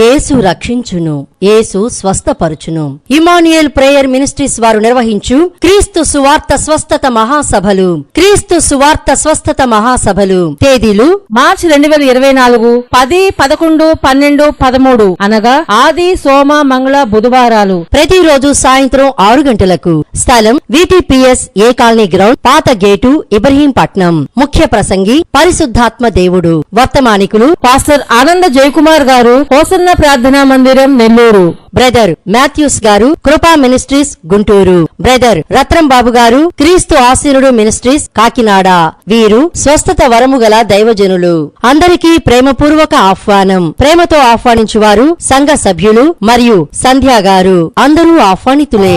యేసు రక్షించును యేసు స్వస్థపరుచును. Emmanuel prayer ministries వారు నిర్వహించు క్రీస్తు సువార్త స్వస్థత మహాసభలు క్రీస్తు సువార్త స్వస్థత మహాసభలు. తేదీలు మార్చి రెండు వేల ఇరవై నాలుగు పది పదకొండు పన్నెండు పదమూడు అనగా ఆది సోమ మంగళ బుధవారాలు. ప్రతిరోజు సాయంత్రం ఆరు గంటలకు. స్థలం విటిపిఎస్ ఏ కాలనీ గ్రౌండ్ పాత గేటు ఇబ్రహీంపట్నం. ముఖ్య ప్రసంగి పరిశుద్ధాత్మ దేవుడు. వర్తమానికులు పాస్టర్ ఆనంద జయకుమార్ గారు హోసన్న ప్రార్థనా మందిరం నెల్లూరు. బ్రదర్ మాథ్యూస్ గారు కృపా మినిస్ట్రీస్ గుంటూరు. బ్రదర్ రత్నం బాబు గారు క్రీస్తు ఆశీనుడు మినిస్ట్రీస్ కాకినాడ. వీరు స్వస్థత వరము గల దైవజనులు. అందరికీ ప్రేమపూర్వక ఆహ్వానం. ప్రేమతో ఆహ్వానించువారు సంఘ సభ్యులు మరియు సంధ్యా గారు. అందరూ ఆహ్వానితులే.